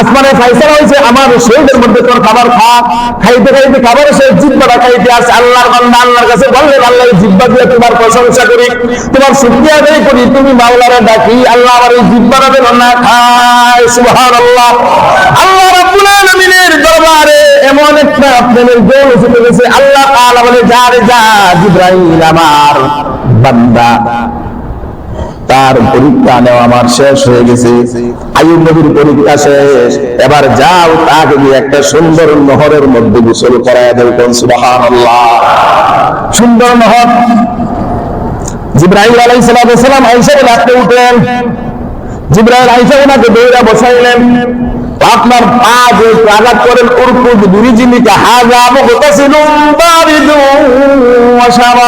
আসমানে ফয়সালা হয়েছে, আমার শরীরের মধ্যে তোর খাবার খা। খাইতে খাইতে খাবার সে জিব্বাটা খাইতে আসে। আল্লাহর বান্দা আল্লাহর কাছে বললেন আল্লাহ জিব্বা দিয়ে তোমার প্রশংসা করি। তোমার শুকরিয়া আদায় করি। তুমি মাওলারে ডাকি, আল্লাহ আমার এই জিব্বাটা যেন না খায়। সুবহানাল্লাহ। আল্লাহ রাব্বুল আলামিনের দরবারে এমন একটা প্রেমের জোর এসে গেছে। আল্লাহ তাআলা বলে যা রে যা জিব্রাইল আমার বান্দা তার পরীক্ষা নেওয়া আমার শেষ হয়ে গেছে। আয়ুব নবীর পরীক্ষা শেষ। এবার যাও তাকে একটা সুন্দর নহরের মধ্যে গোসল করায় দেব কোন সুন্দর নহর। জিব্রাহিম আলাইহিস সালাম রাতে উঠলেন। জিব্রাইল আয়েশা ওনাকে দৌড়া বসাইলেন। আপনার পা যে আঘাত করেন, উরকুদ বিরিজিনিকা হাযা মুগতাসিলুম বারিদুম ওয়া শারাব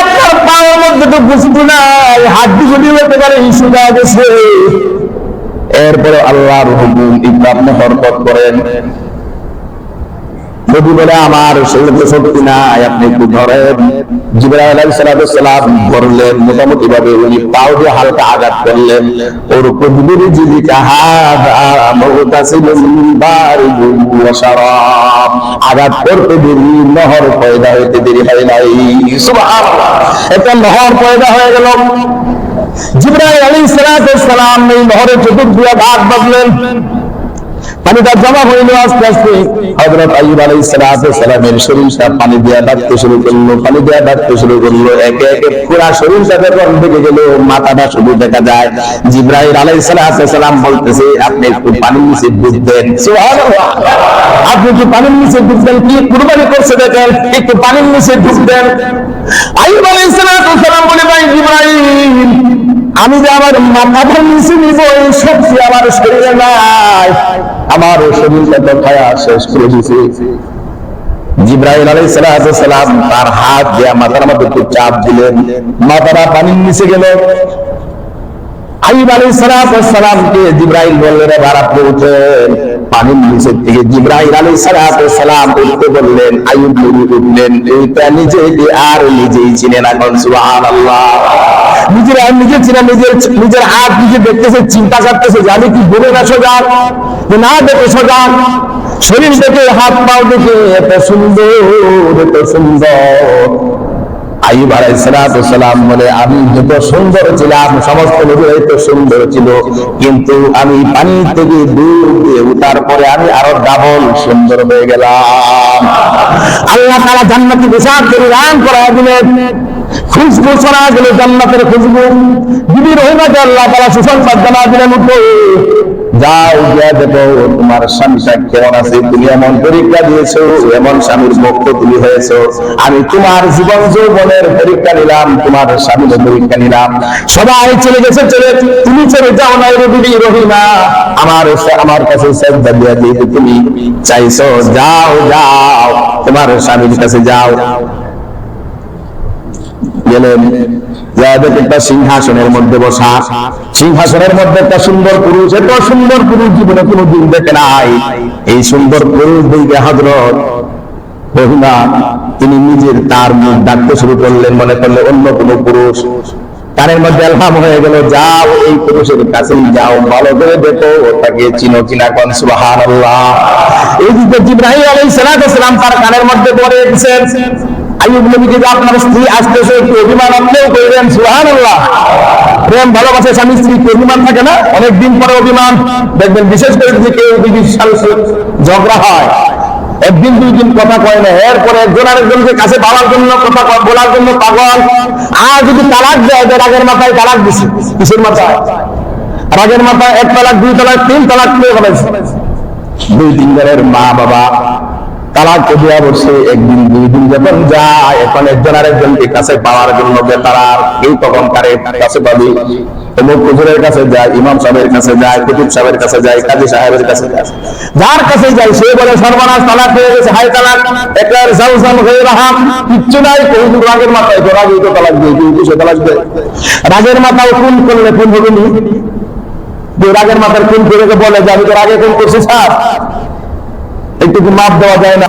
আপনার পায়ের মধ্যে তো বুঝতো নাই হাড্ডি হতে পারে ইস্যু দেওয়া গেছে। এরপরে আল্লাহর হুকুম একটু আপনি হরকত করেন। নবী বলে আমার শরীরে শক্তি নাই, আপনি একটু ধরেন। জিবরাইল সালাম ধরলেন, মোটামুটি হালকা আঘাত করলেন। আঘাত করতে দেরি পয়দা হইতে দেরি পয়দা হয়ে গেল। ভাগ বাঁধলেন। পানিটা জমা হইল আস্তে আস্তে হযরত আইয়ুব আলাইহিস সালাতু সালামের শরীরটা পানি দিয়া ডাকতে শুরু করল, পানি দিয়া ডাকতে শুরু করল, একে একে পুরা শরীরটা যখন ঢেকে গেল, মাথাটা শুধু দেখা যায়। আলাইহিস সালাতু সালাম বলতেছে, আপনি একটু পানির নিচে ডুব দেন। আপনি কি পানির নিচে ডুব দেন? কি কুরবানি করছে দেখেন, একটু পানির নিচে ডুব দেন। আইয়ুব আলাইহিস সালাতু সালাম বলে, ভাই জিব্রাইল, আমি যে আমার মাথার নিচে নিব, এই শক্তি আমার শরীরে নাই। আমার শরীরটা তো খায়া শেষ করে দিছে জিব্রাইল আলাইহিস সালাম তার হাত দিয়ে মাথার মধ্যে একটু চাপ দিলেন। মাথাটা পানির নিচে গেল। আইব আলাইহিস সালামকে জিব্রাইল বললেন, এবার আপনি উঠেন। পানির নিচের থেকে আলাইহিস সালাম উঠতে বললেন আইব উঠলেন। এইটা নিজে আর নিজেই চিনেন এখন, সুবহানাল্লাহ। নিজের আর নিজে চিনা নিজের নিজের হাত নিজে দেখতেছে, চিন্তা করতেছে, জানি কি বলে না সোজা যে না দেখে সোজা শরীর দেখে, হাত পাও দেখে, এত সুন্দর এত সুন্দর। আইব আলাইসালাম বলে, আমি যত সুন্দর ছিলাম, সমস্ত নবীরাই তো সুন্দর ছিল। কিন্তু আমি পানি থেকে দূর দিয়ে উঠার পরে আমি আরও ডাবল সুন্দর হয়ে গেলাম। আল্লাহ তারা জান্নাতি পোশাক করে রান করা দিলেন। খুশবু ছড়া গেল জান্নাতের খুশবু। বিবি রহিমাকে আল্লাহ তারা সুসংবাদ জানা দিলেন, উঠো। যাও গিয়া দেখো, তোমার স্বামীটা কেমন আছে, তুমি এমন পরীক্ষা এমন স্বামীর মুক্ত তুমি আমি তোমার জীবন যৌবনের পরীক্ষা নিলাম, তোমার স্বামীর পরীক্ষা নিলাম। সবাই চলে গেছে, চলে। তুমি চলে যাও না রবি রহিমা। আমার আমার কাছে শ্রদ্ধা দিয়া যেহেতু তুমি চাইছো, যাও যাও। তোমার স্বামীর কাছে যাও। গেলেন। যাদের একটা সিংহাসনের মধ্যে বসা। সিংহাসনের মধ্যে একটা সুন্দর পুরুষ, এত সুন্দর পুরুষ জীবনে কোনো দিন দেখে নাই। এই সুন্দর পুরুষ দিকে হজরত রহিমা, তিনি নিজের তার মুখ ডাকতে শুরু করলেন, মনে করলে অন্য কোনো পুরুষ। কানের মধ্যে অ্যালহাম হয়ে গেল, যাও এই পুরুষের কাছেই যাও, ভালো করে দেখো, ওটাকে চিনো কিনা কোন, সুবহানাল্লাহ। এই দিকে জিব্রাহিম আলাইহিস সালাম তার কানের মধ্যে পড়ে দিয়েছেন আইয়ুব নবীকে যে আপনার স্ত্রী আসতেছে একটু অভিমান আপনিও করবেন সুবহানাল্লাহ। প্রেম, ভালোবাসা, স্বামী স্ত্রী অভিমান থাকে না? অনেক দিন পরে অভিমান। দেখবেন, বিশেষ করে যদি কেউ ঝগড়া হয়, একদিন দুই দিন কথা কয় না। এরপরে একজন আরেকজনকে কাছে পাওয়ার জন্য কথা বলার জন্য পাগল। আর যদি তালাক দেয় রাগের মাথায় তালাক দিছে। কিসের মাথায়? রাগের মাথায় এক তালাক, দুই তালাক, তিন তালাক পেয়ে ফেলেছে দুই তিন জনের মা বাবা তালাক দেওয়া বসে একদিন দুই দিন যখন যায় এখন একজন আরেকজনকে কাছে পাওয়ার জন্য তারা এই তখন কারে কাছে পাবে। অমুক হুজুরের কাছে যায়, ইমাম সাহেবের কাছে যায়, কুতুব সাহেবের কাছে যায়, কাজী সাহেবের কাছে যায়। যার কাছে যায়, সে বলে, সর্বনাশ, তালাক হয়ে গেছে হাই তালাক একার জাউজান হয়ে রাহাম কিচ্ছু নাই হুজুর রাগের মাথায় তো রাগই তো তালাক দিয়ে কিন্তু সে তালাক দেয়? রাগের মাথাও খুন করলে খুন হবে নি? রাগের মাথার খুন করে বলে, যে আমি তো রাগে কোন করছি, স্যার। একটু মাপ দেওয়া যায় না?